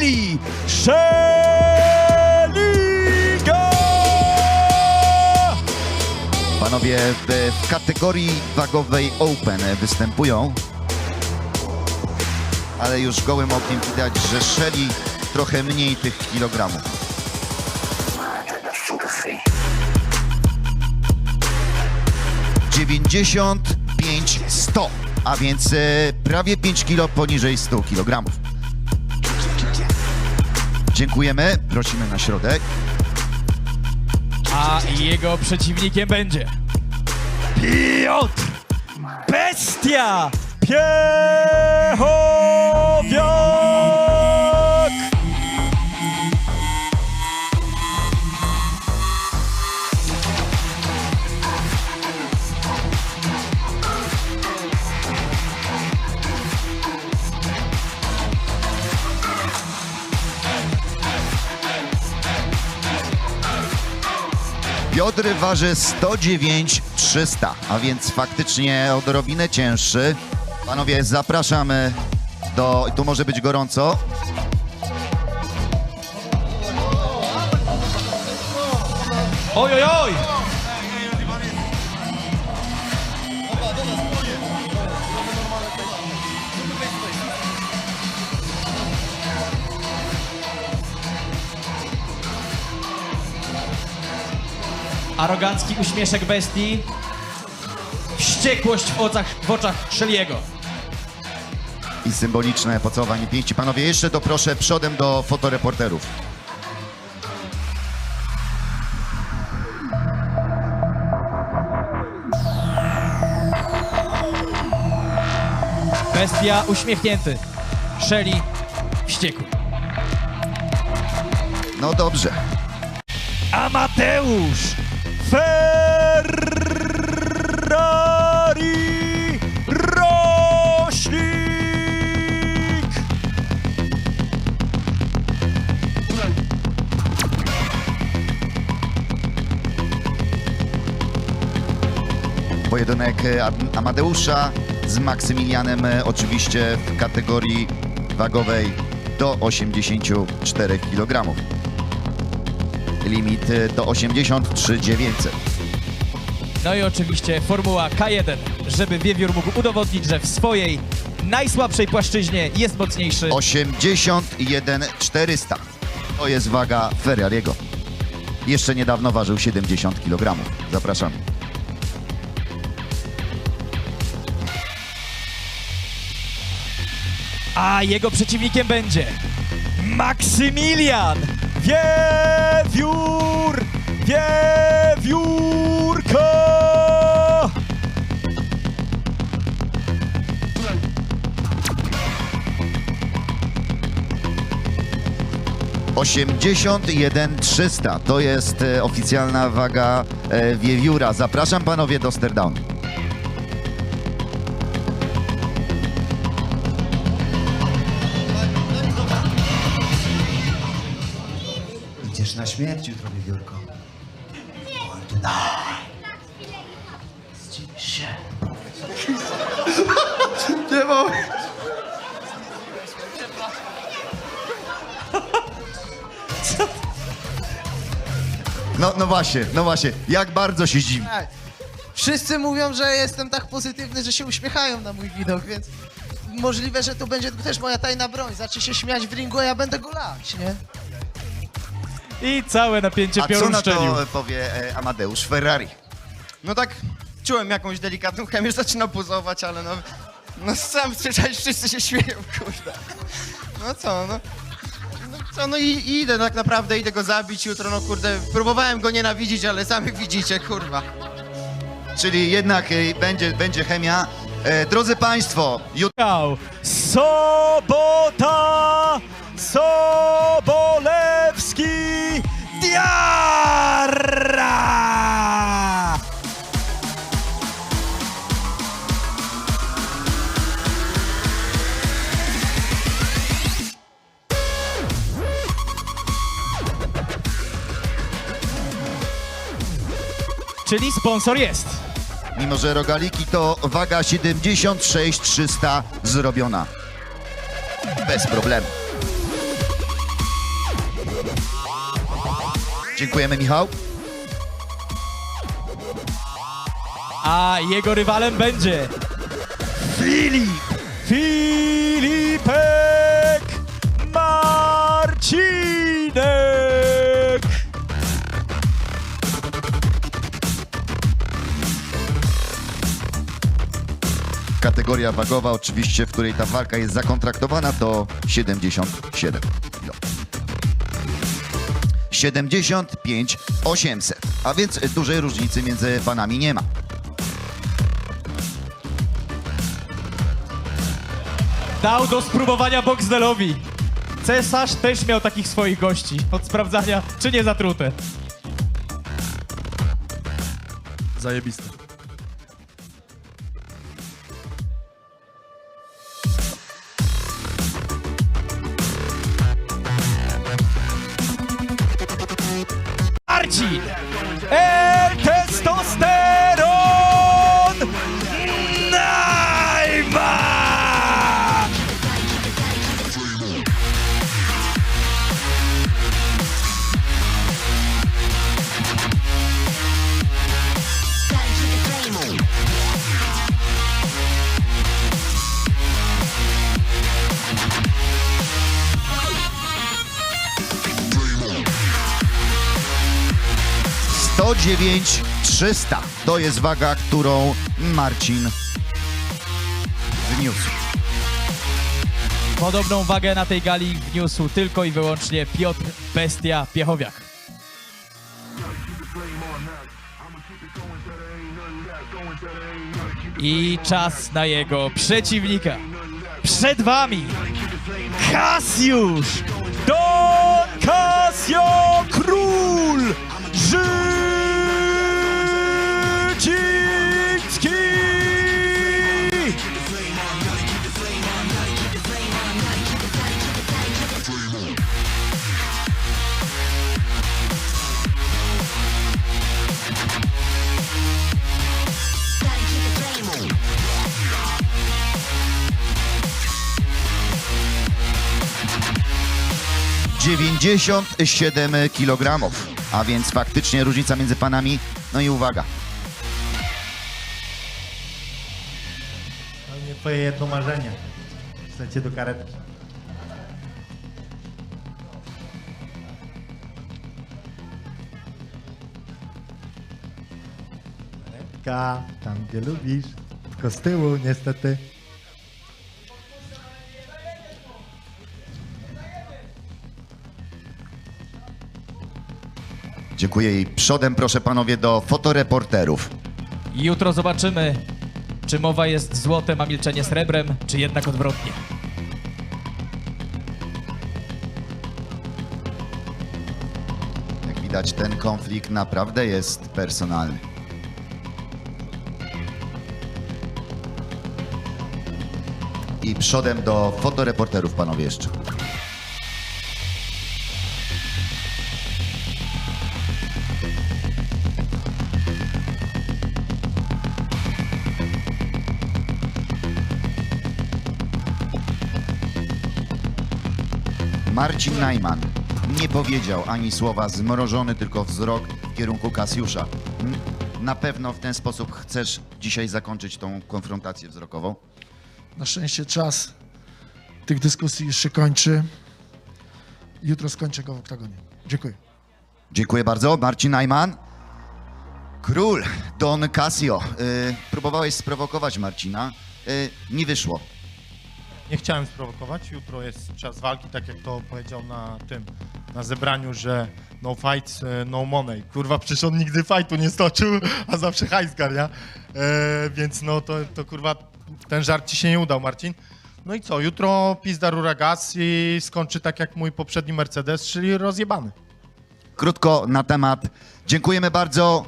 Szeli Szeliga! Panowie w, kategorii wagowej Open występują, ale już gołym okiem widać, że Szeli trochę mniej tych kilogramów. Dziewięćdziesiąt pięć sto, a więc e, prawie 5 kilo poniżej 100 kilogramów. Dziękujemy, prosimy na środek. A jego przeciwnikiem będzie Piotr Bestia Piechowiak! Piotr waży 109 300, a więc faktycznie odrobinę cięższy. Panowie, zapraszamy do... Tu może być gorąco. Oj, oj, oj! Arogancki uśmieszek bestii. Wściekłość w oczach, w oczach Szeliego. I symboliczne pocałowanie pięści. Panowie, jeszcze doproszę przodem do fotoreporterów. Bestia uśmiechnięty. Szeli wściekły. No dobrze. Amateusz Pojedynek Am- Amadeusza z Maksymilianem e, oczywiście w kategorii wagowej do 84 kg. Limit e, do 83 900. No i oczywiście formuła K1, żeby Wiewiór mógł udowodnić, że w swojej najsłabszej płaszczyźnie jest mocniejszy. 81 400. To jest waga Ferrariego. Jeszcze niedawno ważył 70 kg. Zapraszam. A jego przeciwnikiem będzie Maksymilian Wiewiór Wiewiórka! Osiemdziesiąt jeden 300 to jest e, oficjalna waga e, wiewióra. Zapraszam panowie do Sterdown. Śmierć jutro, wiewiórko. Daj. Zdziw się. Nie mogę. No, no właśnie, no właśnie. Jak bardzo się zdziwi. Ej, Wszyscy mówią, że jestem tak pozytywny, że się uśmiechają na mój widok, więc możliwe, że to będzie też moja tajna broń. Zacznie się śmiać w ringu, a ja będę go lać, nie? I całe napięcie A co piorun na szczelił. to powie e, Amadeusz Ferrari? No tak, czułem jakąś delikatną chemię, zaczyna buzować, ale no... No sam słyszałeś, wszyscy się śmieją, kurde. No co, no... No co, no i, i idę tak naprawdę, idę go zabić jutro, no kurde. Próbowałem go nienawidzić, ale sami widzicie, kurwa. Czyli jednak e, będzie, będzie chemia. E, drodzy Państwo, jutro Miał Sobota Czyli sponsor jest. Mimo, że rogaliki to waga 76 300 zrobiona. Bez problemu. Dziękujemy, Michał. A jego rywalem będzie Filip Filipek Marcinek. Kategoria wagowa, oczywiście, w której ta walka jest zakontraktowana, to 77 kg. 75 800, a więc dużej różnicy między panami nie ma. Dał do spróbowania Boxdelowi. Cesarz też miał takich swoich gości od sprawdzania, czy nie zatrute. Zajebiste. 9300. To jest waga, którą Marcin wniósł. Podobną wagę na tej gali wniósł tylko i wyłącznie Piotr Bestia Piechowiak. I czas na jego przeciwnika. Przed wami Kasiusz! Don Casio Król! 97 kg. A więc faktycznie różnica między panami. No i uwaga. Spełnię twoje jedno marzenie. Chcecie do karetki. Karetka, tam gdzie lubisz. Tylko z tyłu niestety. Dziękuję jej przodem, proszę panowie, do fotoreporterów. Jutro zobaczymy, czy mowa jest złotem, a milczenie srebrem, czy jednak odwrotnie. Jak widać, ten konflikt naprawdę jest personalny. I przodem do fotoreporterów, panowie jeszcze. Marcin Najman nie powiedział ani słowa zmrożony, tylko wzrok w kierunku Kasiusza. Na pewno w ten sposób chcesz dzisiaj zakończyć tą konfrontację wzrokową. Na szczęście czas tych dyskusji już się kończy. Jutro skończę go w oktagonie. Dziękuję. Dziękuję bardzo. Marcin Najman. Król Don Casio. Y, próbowałeś sprowokować Marcina. Y, nie wyszło. Nie chciałem sprowokować. Jutro jest czas walki, tak jak to powiedział na tym, na zebraniu, że no fights, e, no money. Kurwa, przecież on nigdy fightu nie stoczył, a zawsze hajs garnia. E, więc no to, to kurwa, ten żart ci się nie udał, Marcin. No i co, jutro pizda rura gaz i skończy tak jak mój poprzedni Mercedes, czyli rozjebany. Krótko na temat. Dziękujemy bardzo.